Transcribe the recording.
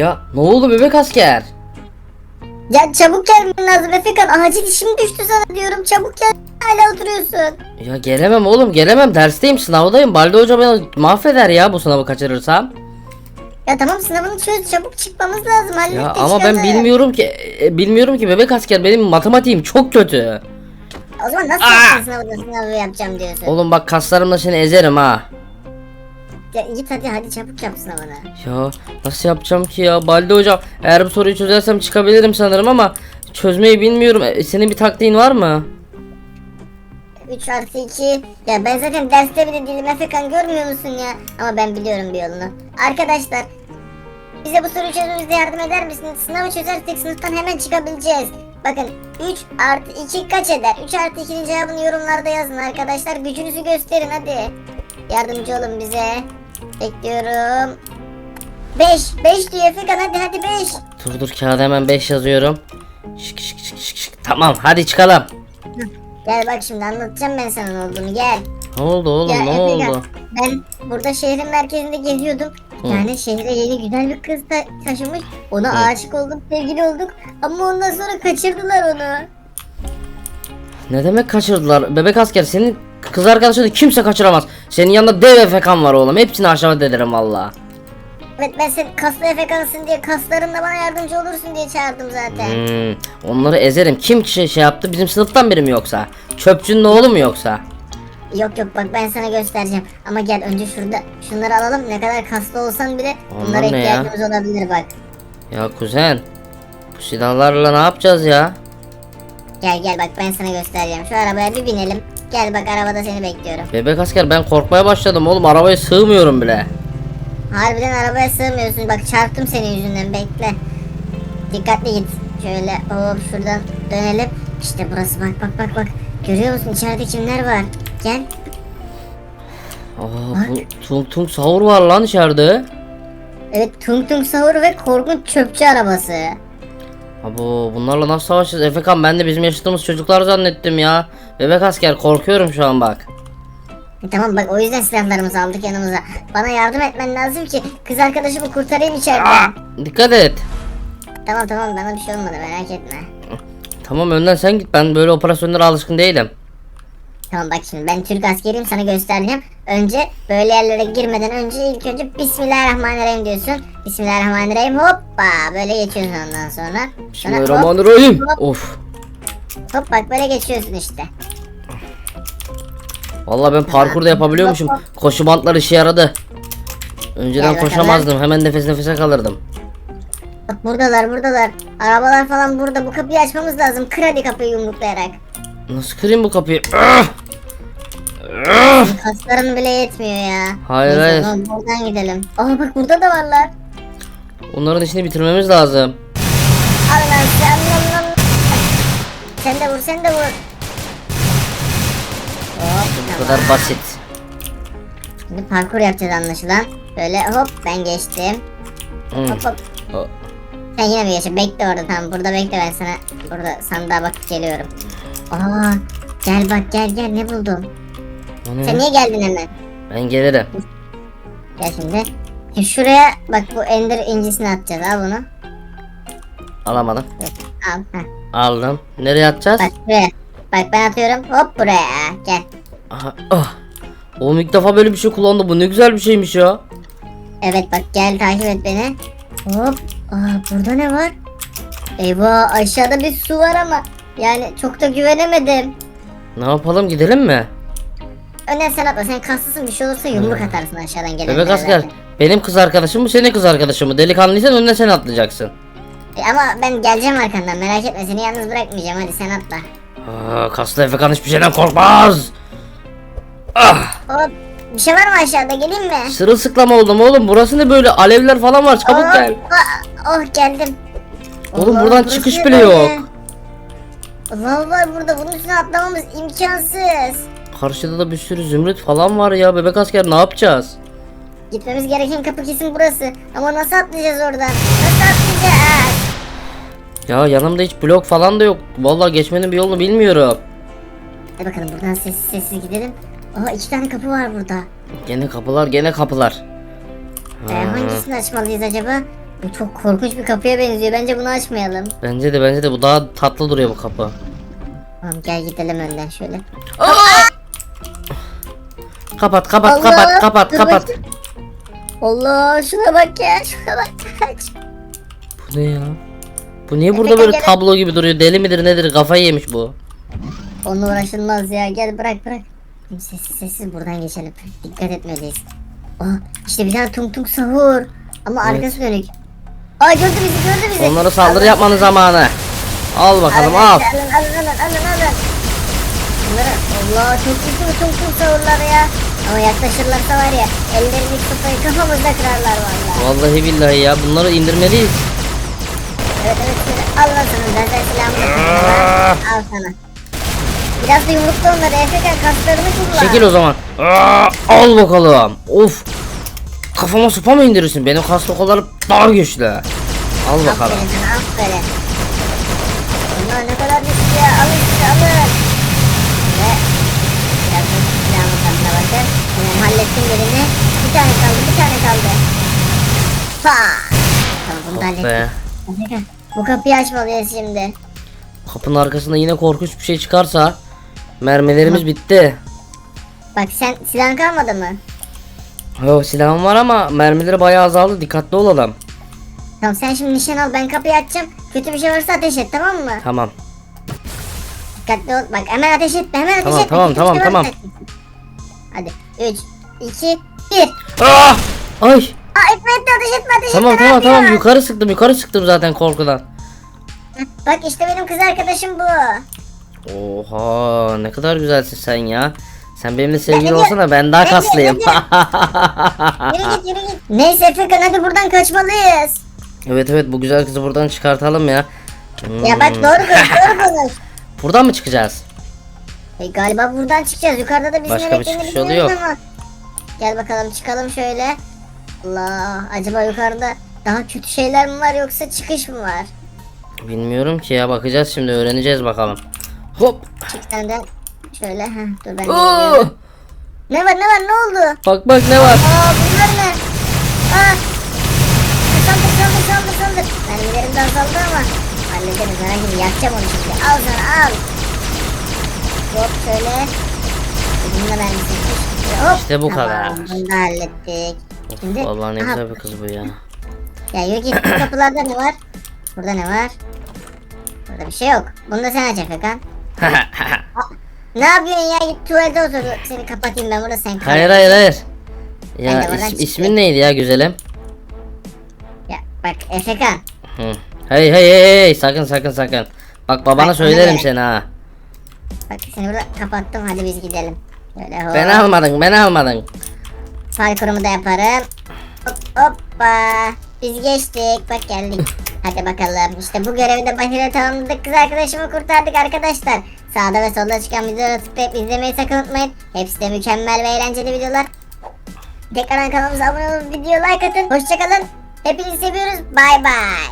Ya ne oldu bebek asker? Ya çabuk gelmen lazım Efekan. Acil işim düştü sana diyorum. Çabuk gel. Hala oturuyorsun. Ya gelemem oğlum gelemem dersteyim sınavdayım. Balde hoca beni mahveder ya bu sınavı kaçırırsam. Ya tamam sınavını çöz. Çabuk çıkmamız lazım. Hallettik Ya ama ben bilmiyorum ki e, bilmiyorum ki bebek asker benim matematiğim çok kötü. O zaman nasıl yapacaksın sınavı sınavı yapacağım diyorsun. Oğlum bak kaslarımla seni ezerim ha. Ya git hadi hadi çabuk yap sınavını. Ya nasıl yapacağım ki ya Balde hocam eğer bu soruyu çözersem çıkabilirim sanırım ama çözmeyi bilmiyorum. E, senin bir taktiğin var mı? 3 artı 2. Ya ben zaten derste bile değilim Efekan görmüyor musun ya? Ama ben biliyorum bir yolunu. Arkadaşlar bize bu soruyu çözmemizde yardım eder misiniz? Sınavı çözersek sınıftan hemen çıkabileceğiz. Bakın 3 artı 2 kaç eder? 3 artı 2'nin cevabını yorumlarda yazın arkadaşlar. Gücünüzü gösterin hadi. Yardımcı olun bize. Bekliyorum. 5. 5 diyor Efekan hadi hadi 5. Dur dur kağıda hemen 5 yazıyorum. Şık şık şık şık şık. Tamam hadi çıkalım. Gel bak şimdi anlatacağım ben sana ne olduğunu gel. Ne oldu oğlum Ya ne Efekan, oldu? Ben burada şehrin merkezinde geziyordum. Hı. Yani şehre yeni güzel bir kız ta- taşımış. Ona Hı. aşık olduk, sevgili olduk. Ama ondan sonra kaçırdılar onu. Ne demek kaçırdılar? Bebek asker senin kız arkadaşını kimse kaçıramaz. Senin yanında dev efekan var oğlum. Hepsini aşağı ederim valla. Evet ben sen kaslı efekansın diye kaslarınla bana yardımcı olursun diye çağırdım zaten. Hmm, onları ezerim. Kim şey, şey yaptı? Bizim sınıftan biri mi yoksa? Çöpçünün oğlu mu yoksa? Yok yok bak ben sana göstereceğim. Ama gel önce şurada şunları alalım. Ne kadar kaslı olsan bile Onlar bunlara ne ya? ihtiyacımız olabilir bak. Ya kuzen. Bu silahlarla ne yapacağız ya? Gel gel bak ben sana göstereceğim. Şu arabaya bir binelim. Gel bak arabada seni bekliyorum. Bebek asker ben korkmaya başladım oğlum. Arabaya sığmıyorum bile. Harbiden arabaya sığmıyorsun. Bak çarptım senin yüzünden bekle. Dikkatli git. Şöyle hop şuradan dönelim. İşte burası bak bak bak bak. Görüyor musun içeride kimler var? Gel. Aa, bu tung tung sahur var lan içeride. Evet tung tung sahur ve korkunç çöpçü arabası. Abo bunlarla nasıl savaşacağız? Efekan ben de bizim yaşadığımız çocuklar zannettim ya. Bebek asker korkuyorum şu an bak. E, tamam bak o yüzden silahlarımızı aldık yanımıza. Bana yardım etmen lazım ki kız arkadaşımı kurtarayım içeriden. Dikkat et. Tamam tamam bana bir şey olmadı merak etme. Tamam önden sen git ben böyle operasyonlara alışkın değilim. Tamam bak şimdi ben Türk askeriyim sana göstereceğim. Önce böyle yerlere girmeden önce ilk önce Bismillahirrahmanirrahim diyorsun. Bismillahirrahmanirrahim hoppa böyle geçiyorsun ondan sonra. Sonra hop, Bismillahirrahmanirrahim. hop, Of. hop bak böyle geçiyorsun işte. Vallahi ben parkurda yapabiliyormuşum. Koşu bantlar işe yaradı. Önceden bakalım. koşamazdım. Hemen nefes nefese kalırdım. Bak buradalar buradalar. Arabalar falan burada bu kapıyı açmamız lazım. Kır hadi kapıyı yumruklayarak. Nasıl kırayım bu kapıyı? Ah! Kasların bile yetmiyor ya. Hayır, Neyse, hayır. Buradan gidelim. Aa bak burada da varlar. Onların işini bitirmemiz lazım. Al lan sen lan lan. Sen de vur sen de vur. Hop Bu tamam. kadar basit. Şimdi parkur yapacağız anlaşılan. Böyle hop ben geçtim. Hmm. Hop hop. O- Sen yine mi geçin? Bekle orada tamam. Burada bekle ben sana. Burada sandığa bakıp geliyorum. Aa gel bak gel gel ne buldum. Sen niye geldin hemen? Ben gelirim. Gel şimdi. Şimdi şuraya bak bu ender incisini atacağız. Al bunu. Alamadım. Al. Heh. Aldım. Nereye atacağız? Bak buraya. Bak ben atıyorum. Hop buraya. Gel. Aha, ah. Oğlum ilk defa böyle bir şey kullandı. Bu ne güzel bir şeymiş ya. Evet bak gel takip et beni. Hop. Aa burada ne var? Eyvah aşağıda bir su var ama. Yani çok da güvenemedim. Ne yapalım gidelim mi? Önden sen atla sen kaslısın bir şey olursa yumruk atarsın aşağıdan gelen. Bebek asker. Benim kız arkadaşım bu senin kız arkadaşın mı? Delikanlıysan önden sen atlayacaksın. E, ama ben geleceğim arkandan merak etme seni yalnız bırakmayacağım hadi sen atla. Aa, kaslı Efekan hiçbir şeyden korkmaz. Ah, Hop. Bir şey var mı aşağıda geleyim mi? sırılsıklam oldum oğlum. Burası ne böyle alevler falan var. Çabuk Aa, gel. aa, oh geldim. Oğlum, Allah, buradan çıkış bile böyle? yok. Lav var burada bunun üstüne atlamamız imkansız. Karşıda da bir sürü zümrüt falan var ya. Bebek asker ne yapacağız? Gitmemiz gereken kapı kesin burası. Ama nasıl atlayacağız oradan? Nasıl atlayacağız? Ya yanımda hiç blok falan da yok. Vallahi geçmenin bir yolunu bilmiyorum. Hadi bakalım buradan sessiz sessiz gidelim. Aa iki tane kapı var burada. Gene kapılar gene kapılar. Ee, Ha. hangisini açmalıyız acaba? Bu çok korkunç bir kapıya benziyor. Bence bunu açmayalım. Bence de bence de bu daha tatlı duruyor bu kapı. Tamam gel gidelim önden şöyle. Kapat kapat Allah, kapat kapat dur kapat. bakayım. Allah şuna bak ya şuna bak. Bu ne ya? Bu niye burada böyle gel. tablo gibi duruyor? Deli midir nedir? Kafayı yemiş bu. Onunla uğraşılmaz ya. Gel bırak bırak. Sessiz sessiz buradan geçelim. Dikkat etmeliyiz. Aa, işte bir tane tung tung sahur. Ama Evet. arkası dönük. Aa gördü bizi gördü bizi. Onlara saldırı yapmanın zamanı. Al bakalım al. Alın alın alın alın alın. Bunları Allah çok güçlü tung tung sahurlar ya. Ama yaklaşırlarsa var ya ellerini tutayı kafamızda kırarlar vallahi. Vallahi billahi ya bunları indirmeliyiz. Evet evet şöyle al lan sana sen silahımı al sana. Biraz da yumrukla onları Efekan kaslarını kullan. Çekil o zaman. Aa, al bakalım. Of. Kafama sopa mı indirirsin? Benim kaslı kollarım daha güçlü. Al bakalım. Aferin aferin. Bunlar ne kadar güçlü ya alın işte alın. Ve biraz da silahımın tadına bakın. Tamam hallettim birini. Bir tane kaldı bir tane kaldı. Ha. Tamam bunu da Oh hallettim. Efekan bu kapıyı açmalıyız şimdi. Kapının arkasında yine korkunç bir şey çıkarsa mermilerimiz bitti. Bak sen silahın kalmadı mı? Yok silahım var ama mermileri bayağı azaldı. Dikkatli olalım. Tamam sen şimdi nişan al ben kapıyı açacağım. Kötü bir şey varsa ateş et tamam mı? Tamam. Dikkatli ol. Bak hemen ateş etme hemen ateş Tamam, etme. tamam, Kötü tamam, şey tamam. et. Hadi 3, 2, 1. Ah! Ay! Aa etme etme ateş etme ateş Tamam etme. tamam ne tamam yukarı sıktım yukarı sıktım zaten korkudan. Bak işte benim kız arkadaşım bu. Oha ne kadar güzelsin sen ya. Sen benimle sevgili olsana ben daha hadi, kaslıyım. Yürü git yürü git. Neyse Efekan hadi buradan kaçmalıyız. evet evet bu güzel kızı buradan çıkartalım ya. Hmm. Ya bak doğru konuş doğru konuş. Buradan mı çıkacağız? E, galiba buradan çıkacağız. Yukarıda da bizim Başka bir çıkış yolu bilmiyoruz yok. ama. Gel bakalım çıkalım şöyle. Allah acaba yukarıda daha kötü şeyler mi var yoksa çıkış mı var? Bilmiyorum ki ya bakacağız şimdi öğreneceğiz bakalım. Hop. Çık sen de. Şöyle heh dur ben Oo! Ne var ne var ne oldu? Bak bak ne var. Aa bunlar ne? Aa. Saldır saldır saldır saldır. Mermilerim de azaldı ama. Hallederiz merak etme yakacağım onu şimdi. Al sana al. Hop şöyle. Bununla mermisi. Hop. İşte bu Tamam, kadar. Bunu da hallettik. Şimdi. Vallahi ne Aha, güzel bir kız bu ya. Ya git bu kapılarda ne var? Burada ne var? Burada bir şey yok. Bunu da sen aç Efekan. Ne yapıyorsun ya git tuvalete otur. Seni kapatayım ben burada sen kal. hayır hayır hayır. Ya is- çıktım. ismin neydi ya güzelim? Ya bak Efekan. Hı. Hey hey hey hey sakın sakın sakın. Bak babana Bak, söylerim öyle. seni ha. Bak seni burada kapattım hadi biz gidelim. Şöyle hop. Beni almadın beni almadın. Parkurumu da yaparım. Hop hoppa. Biz geçtik bak geldik. Hadi bakalım işte bu görevi de başarıyla tamamladık kız arkadaşımı kurtardık arkadaşlar. Sağda ve solda çıkan videoları tıklayıp izlemeyi sakın unutmayın. Hepsi de mükemmel ve eğlenceli videolar. Tekrardan kanalımıza abone olup video like atın. Hoşçakalın. Hepinizi seviyoruz. Bay bay.